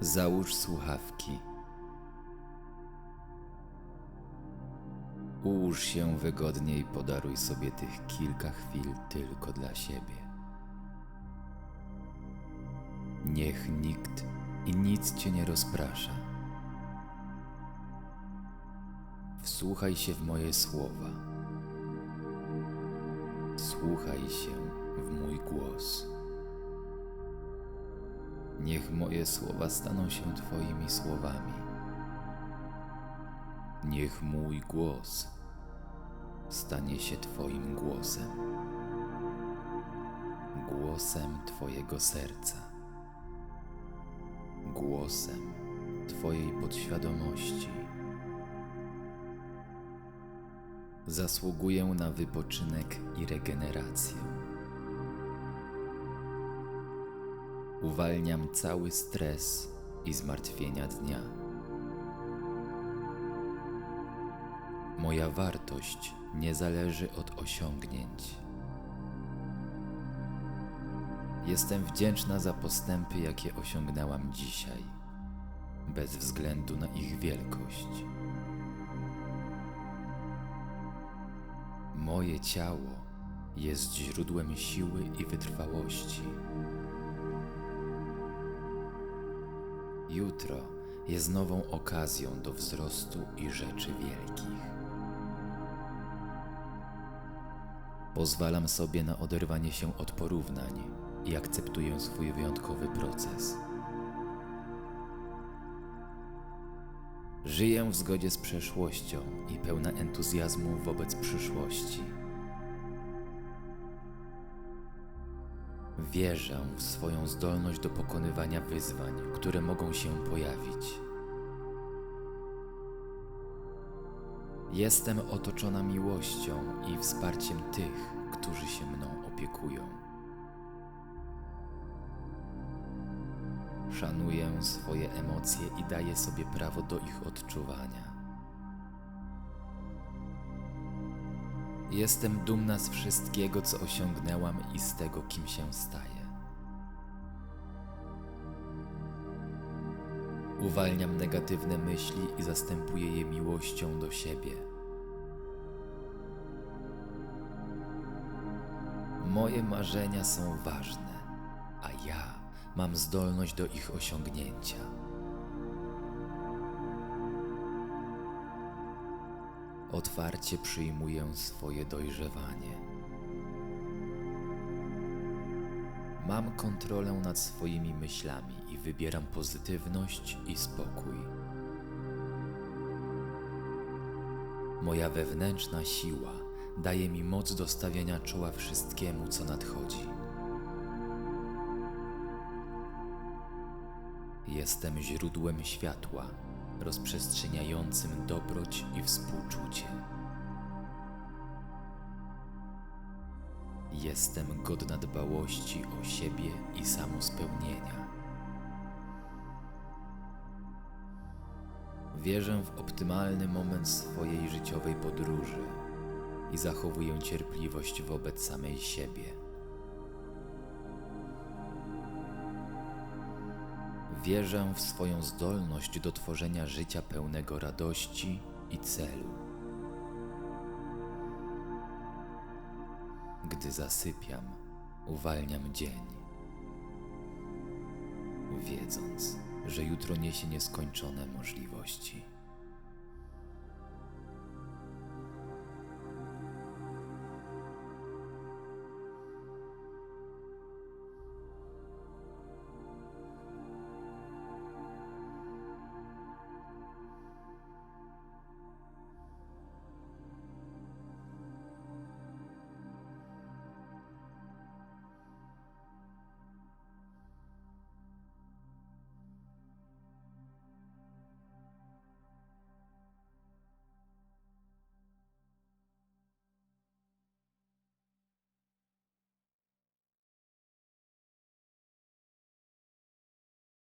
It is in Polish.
Załóż słuchawki. Ułóż się wygodnie i podaruj sobie tych kilka chwil tylko dla siebie. Niech nikt i nic cię nie rozprasza. Wsłuchaj się w moje słowa. Słuchaj się w mój głos. Niech moje słowa staną się Twoimi słowami. Niech mój głos stanie się Twoim głosem, głosem Twojego serca, głosem Twojej podświadomości. Zasługuję na wypoczynek i regenerację. Uwalniam cały stres i zmartwienia dnia. Moja wartość nie zależy od osiągnięć. Jestem wdzięczna za postępy, jakie osiągnęłam dzisiaj, bez względu na ich wielkość. Moje ciało jest źródłem siły i wytrwałości. Jutro jest nową okazją do wzrostu i rzeczy wielkich. Pozwalam sobie na oderwanie się od porównań i akceptuję swój wyjątkowy proces. Żyję w zgodzie z przeszłością i pełna entuzjazmu wobec przyszłości. Wierzę w swoją zdolność do pokonywania wyzwań, które mogą się pojawić. Jestem otoczona miłością i wsparciem tych, którzy się mną opiekują. Szanuję swoje emocje i daję sobie prawo do ich odczuwania. Jestem dumna z wszystkiego, co osiągnęłam i z tego, kim się staję. Uwalniam negatywne myśli i zastępuję je miłością do siebie. Moje marzenia są ważne, a ja mam zdolność do ich osiągnięcia. Otwarcie przyjmuję swoje dojrzewanie. Mam kontrolę nad swoimi myślami i wybieram pozytywność i spokój. Moja wewnętrzna siła daje mi moc do stawiania czoła wszystkiemu, co nadchodzi. Jestem źródłem światła, rozprzestrzeniającym dobroć i współczucie. Jestem godna dbałości o siebie i samospełnienia. Wierzę w optymalny moment swojej życiowej podróży i zachowuję cierpliwość wobec samej siebie. Wierzę w swoją zdolność do tworzenia życia pełnego radości i celu. Gdy zasypiam, uwalniam dzień, wiedząc, że jutro niesie nieskończone możliwości.